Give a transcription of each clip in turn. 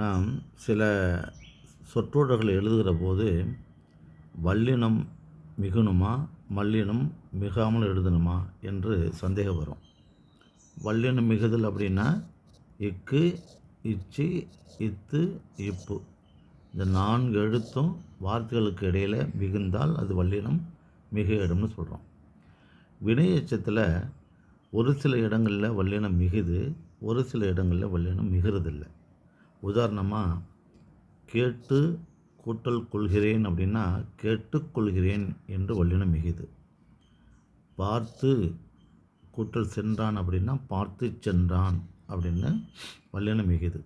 நாம் சில சொற்றொடர்கள் எழுதுகிற போது வல்லினம் மிகுணுமா மல்லினம் மிகாமல் எழுதணுமா என்று சந்தேகம் வரும். வல்லினம் மிகுதல் அப்படின்னா இக்கு இச்சி இத்து இப்பு. இந்த நான்கு எழுத்தும் வார்த்தைகளுக்கு இடையில் மிகுந்தால் அது வல்லினம் மிக இடம்னு சொல்கிறோம் வினையச்சத்தில் ஒரு சில இடங்களில் வல்லினம் மிகுது ஒரு சில இடங்களில் வல்லினம் மிகுறதில்லை. உதாரணமாக கேட்டு கூட்டல் கொள்கிறேன் அப்படின்னா கேட்டுக்கொள்கிறேன் என்று வல்லினம் மிகுது. பார்த்து கூட்டல் சென்றான் அப்படின்னா பார்த்து சென்றான் அப்படின்னு வல்லினம் மிகுது.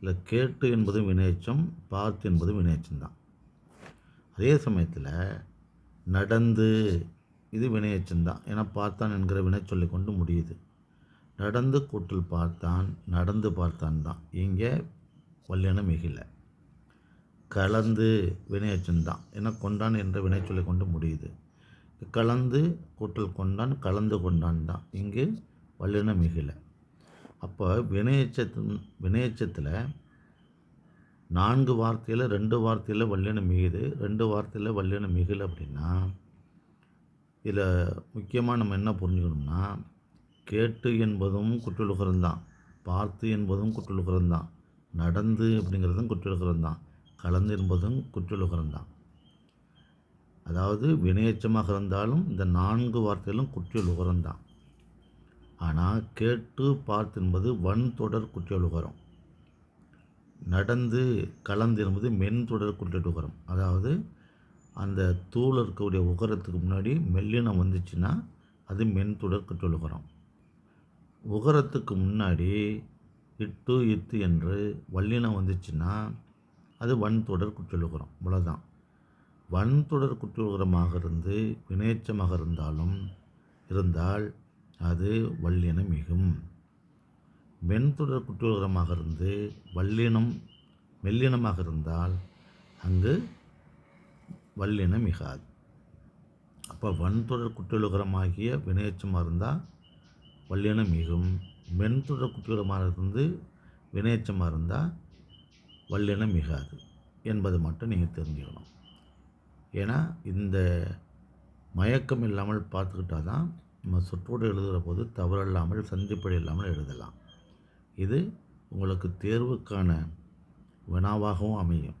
இல்லை கேட்டு என்பதும் வினையச்சம் பார்த்து என்பதும் வினையச்சம் தான். அதே சமயத்தில் நடந்து இது வினையச்சம் தான். ஏன்னா பார்த்தான் என்கிற வினை சொல்லி கொண்டு முடியுது. நடந்து கூட்டல் பார்த்தான் நடந்து பார்த்தான் தான். இங்கே வல்லினம் மிகில கலந்து வினையச்சந்தான் தான். கொண்டான் என்ற வினைச்சொல்லை கொண்டு முடியுது. கலந்து கூட்டல் கொண்டான் கலந்து கொண்டான் தான். இங்கு வல்லினம் மிகில அப்போ வினையச்சத்து வினையச்சத்தில் நான்கு வார்த்தையில் ரெண்டு வார்த்தையில் வல்லினம் மிகுது ரெண்டு வார்த்தையில் வல்லினம் மிகுல அப்படின்னா இதில் முக்கியமாக நம்ம என்ன புரிஞ்சுக்கணும்னா கேட்டு என்பதும் குற்றலுகரம் தான். பார்த்து என்பதும் குற்றலுகரம் தான். நடந்து அப்படிங்கிறதும் குற்றலுகரம் தான் கலந்து என்பதும் குற்றலுகரம் தான் அதாவது வினையச்சமாக இருந்தாலும் இந்த நான்கு வார்த்தைகளும் குற்றலுகரம் தான் ஆனால் கேட்டு பார்த்து என்பது வன் தொடர் குற்றலுகரம் நடந்து கலந்து என்பது மென் தொடர் குற்றலுகரம் அதாவது அந்த தூள் இருக்கக்கூடிய உகரத்துக்கு முன்னாடி மெல்லினம் வந்துச்சுன்னா அது மென் தொடர் குற்றலுகரம் உகரத்துக்கு முன்னாடி இட்டு இத்து என்று வல்லினம் வந்துச்சுன்னா அது வன் தொடர் குற்றலுகரம். இவ்வளோதான் வன் தொடர் குற்றலுகரமாக இருந்து வினையச்சமாக இருந்தாலும் இருந்தால் அது வல்லினம் மிகும். வெண்தொடர் குற்றலுகரமாக இருந்து வல்லினம் மெல்லினமாக இருந்தால் அங்கு வல்லினம் மிகாது. அப்போ வன்தொடர் குற்றலுகரமாகிய வினையச்சமாக இருந்தால் வல்லினம் மிகும். மென்தொடர் குற்றலுகரமாக இருந்து வினையச்சமாக இருந்தால் வல்லினம் மிகாது என்பது மட்டும் நீங்கள் தெரிஞ்சுக்கணும். ஏன்னா இந்த மயக்கம் இல்லாமல் பார்த்துக்கிட்டா தான் நம்ம சொற்றோடு எழுதுகிற போது தவறில்லாமல் சந்திப்படி இல்லாமல் எழுதலாம். இது உங்களுக்கு தேர்வுக்கான வினாவாகவும் அமையும்.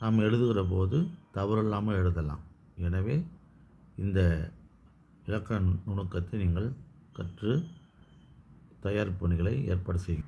நாம் எழுதுகிற போது தவறில்லாமல் எழுதலாம். எனவே இந்த இலக்கண நுணுக்கத்தை நீங்கள் கற்று தயாரிப்பு பணிகளை ஏற்பாடு செய்யுங்கள்